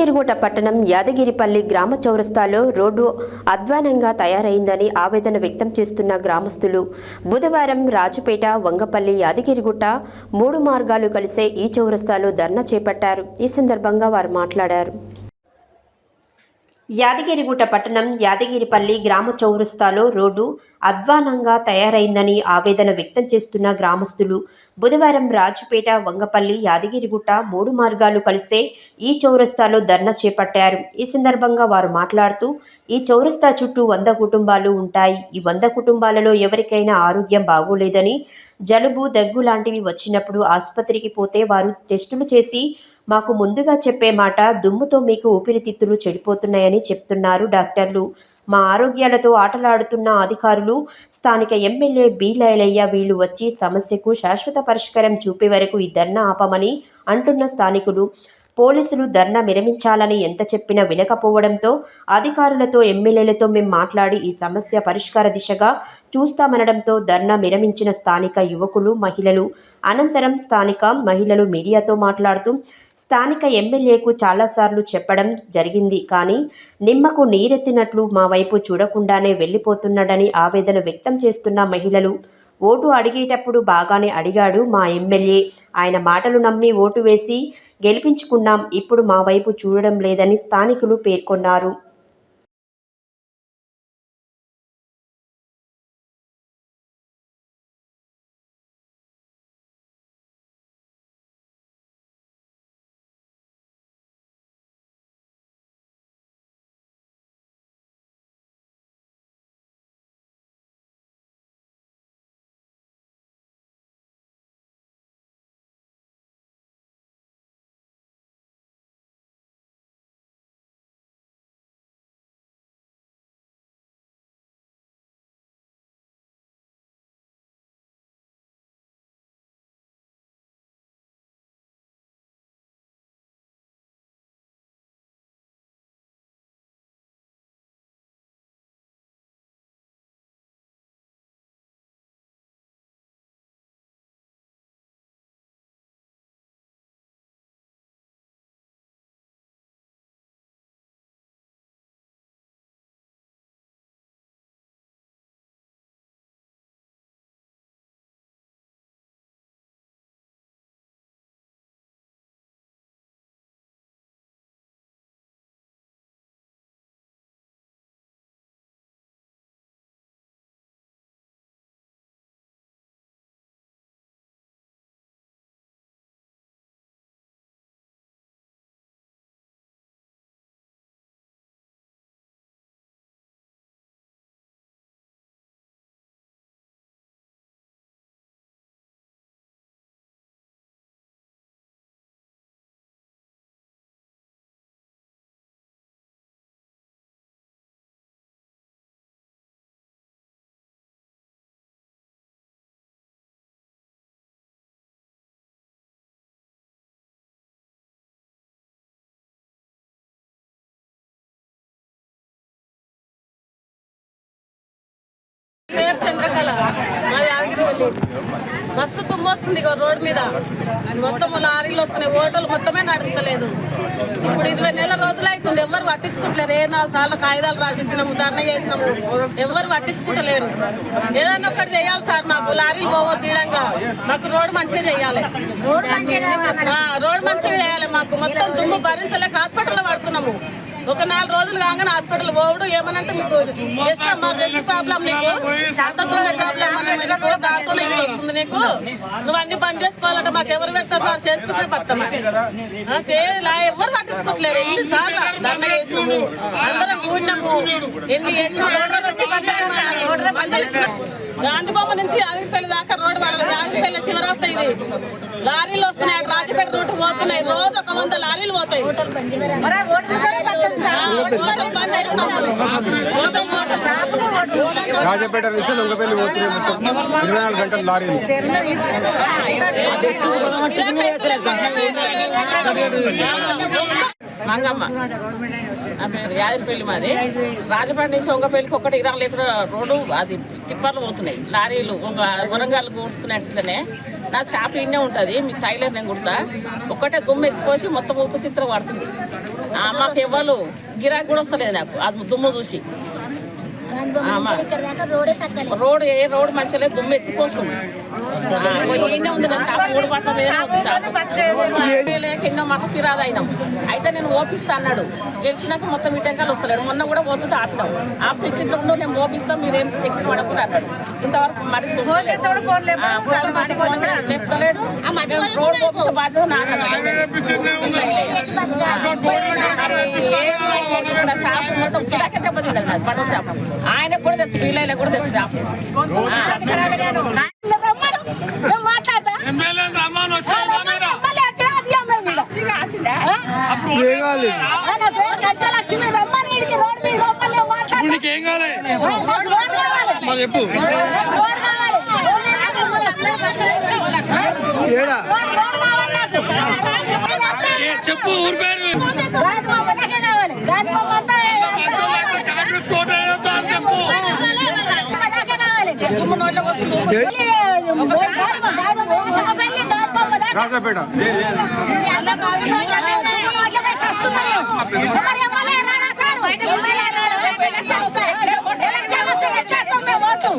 యాదగిరిగుట్ట పట్టణం యాదగిరిపల్లి గ్రామ చౌరస్తాలో రోడ్డు అధ్వానంగా తయారైందని ఆవేదన వ్యక్తం చేస్తున్న గ్రామస్తులు. బుధవారం రాజుపేట వంగపల్లి యాదగిరిగుట్ట మూడు మార్గాలు కలిసే ఈ చౌరస్తాలో ధర్నా చేపట్టారు. ఈ సందర్భంగా వారు మాట్లాడారు. యాదగిరిగుట్ట పట్టణం యాదగిరిపల్లి గ్రామ చౌరస్తాలో రోడ్డు అధ్వానంగా తయారైందని ఆవేదన వ్యక్తం చేస్తున్న గ్రామస్తులు. బుధవారం రాజుపేట వంగపల్లి యాదగిరిగుట్ట మూడు మార్గాలు కలిసే ఈ చౌరస్తాలో ధర్నా చేపట్టారు. ఈ సందర్భంగా వారు మాట్లాడుతూ ఈ చౌరస్తా చుట్టూ వంద కుటుంబాలు ఉంటాయి. ఈ వంద కుటుంబాలలో ఎవరికైనా ఆరోగ్యం బాగోలేదని జలుబు దగ్గు లాంటివి వచ్చినప్పుడు ఆసుపత్రికి పోతే వారు టెస్టులు చేసి మాకు ముందుగా చెప్పే మాట దుమ్ముతో మీకు ఊపిరితిత్తులు చెడిపోతున్నాయని చెప్తున్నారు డాక్టర్లు. మా ఆరోగ్యాలతో ఆటలాడుతున్న అధికారులు స్థానిక ఎమ్మెల్యే బి లైలయ్య వీళ్ళు వచ్చి సమస్యకు శాశ్వత పరిష్కారం చూపే వరకు ఈ ధర్నా ఆపమని అంటున్న స్థానికులు. పోలీసులు ధర్నా విరమించాలని ఎంత చెప్పినా వినకపోవడంతో అధికారులతో ఎమ్మెల్యేలతో మేము మాట్లాడి ఈ సమస్య పరిష్కార దిశగా చూస్తామనడంతో ధర్నా విరమించిన స్థానిక యువకులు మహిళలు. అనంతరం స్థానిక మహిళలు మీడియాతో మాట్లాడుతూ స్థానిక ఎమ్మెల్యేకు చాలాసార్లు చెప్పడం జరిగింది. కానీ నిమ్మకు నీరెత్తినట్లు మా వైపు చూడకుండానే వెళ్ళిపోతున్నాడని ఆవేదన వ్యక్తం చేస్తున్న మహిళలు ఓటు అడిగేటప్పుడు బాగానే అడిగాడు మా ఎమ్మెల్యే. ఆయన మాటలు నమ్మి ఓటు వేసి గెలిపించుకున్నాం. ఇప్పుడు మా వైపు చూడడం లేదని స్థానికులు పేర్కొన్నారు. పేరు చంద్రకళ. మాది యాదగిరిపల్లి మస్తు తుమ్ము వస్తుంది ఇగో రోడ్ మీద. మొత్తం లారీలు వస్తున్నాయి. ఓటర్లు మొత్తమే నడుస్తలేదు. ఇప్పుడు ఇరవై నెలల రోజులు అవుతుంది ఎవరు పట్టించుకుంటలేరు. ఏ నాలుగు సార్లు కాగితాలు రాసిచ్చినాము ధర్నా చేసినాము. ఎవరు పట్టించుకుంటలేరు. ఏదైనా ఒకటి చేయాలి సార్ మాకు. లారీలు పోవో తీయంగా మాకు రోడ్ మంచిగా చేయాలి. ఆ, రోడ్ మంచిగా చేయాలి మాకు. మొత్తం దుమ్ము భరించలేక హాస్పిటల్లో పడుతున్నాము. ఒక నాలుగు రోజులు కాగానే హాస్పిటల్ పోవడం ఏమనంటే మీకు జస్ట్ మా జస్ట్ ప్రాబ్లం నీకు. శాంతత్వం ప్రాబ్లం మీకు దాంతో వస్తుంది నీకు. నువ్వు అన్ని పని చేసుకోవాలంటే మాకు ఎవరు పెడతారు చేసుకుంటే పడతామా ఎవరు పట్టించుకోవట్లేరు అందరం కూడినాము ఎన్ని వచ్చి. గాంధీ బొమ్మ నుంచి యాదగిరిపల్లి దాకా రోడ్డు వాళ్ళ యాదగిరిపల్లి శివరాస్త ఇది. లారీలు వస్తున్నాయి. అటు రాజపేట రూట్ పోతున్నాయి. రోజు ఒక వంద లారీలు పోతాయి. రాజపేట నుంచి దొంగపల్లి పోతున్నాయి ఇరవై నాలుగు గంటల లారీలు. మంగమ్మ నా యాదిరిపల్లి మాది. రాజపేట నుంచి వంగపల్లికి ఒకటి ఇరవై లీటర్ రోడ్డు అది టిప్పర్లు పోతున్నాయి. లారీలు వంగ వరంగల్ కుడుతున్నట్లనే నా షాప్ ఇన్నే ఉంటుంది మీకు టైలర్ నేను కుడతా. ఒక్కటే దుమ్ము ఎత్తిపోసి మొత్తం ఉప్పు తిత్ర పడుతుంది. ఆ, మాకు ఎవరు గిరాకీ కూడా వస్తలేదు నాకు. అది దుమ్ము చూసి. రోడే ఏ రోడ్ మంచిగా లేదు దుమ్ము ఎత్తిపోస్తుంది. ఈయనే ఉంది నా షాప్ మూడు పట్ల మీద షాప్ ఎన్నో మాకు ఫిరాదు అయినాం. అయితే నేను ఓపిస్తా అన్నాడు. గెలిచినాక మొత్తం ఇటంకాలు వస్తలేడు. మొన్న కూడా పోతుంటే ఆపుతాం. ఆపితే ఇట్లా ఉండవు నేను ఓపిస్తాం మీరేం టెక్నిక్ పడకుండా అన్నాడు. ఇంతవరకు మరి లేపుతలేడు రోడ్ ఓపించే బాధ్యత. ఇక్కడ షాప్ మొత్తం చిరాకే దెబ్బతిండదు నాది పండుగ షాప్ ఆయన కూడా తెచ్చు వీళ్ళైనా కూడా తెచ్చు షాప్ మాట్లాడతా? ఏం కావాలి? మరి చెప్పు. చెప్పు ఊరి పేరు. రాజాపేట ఓటు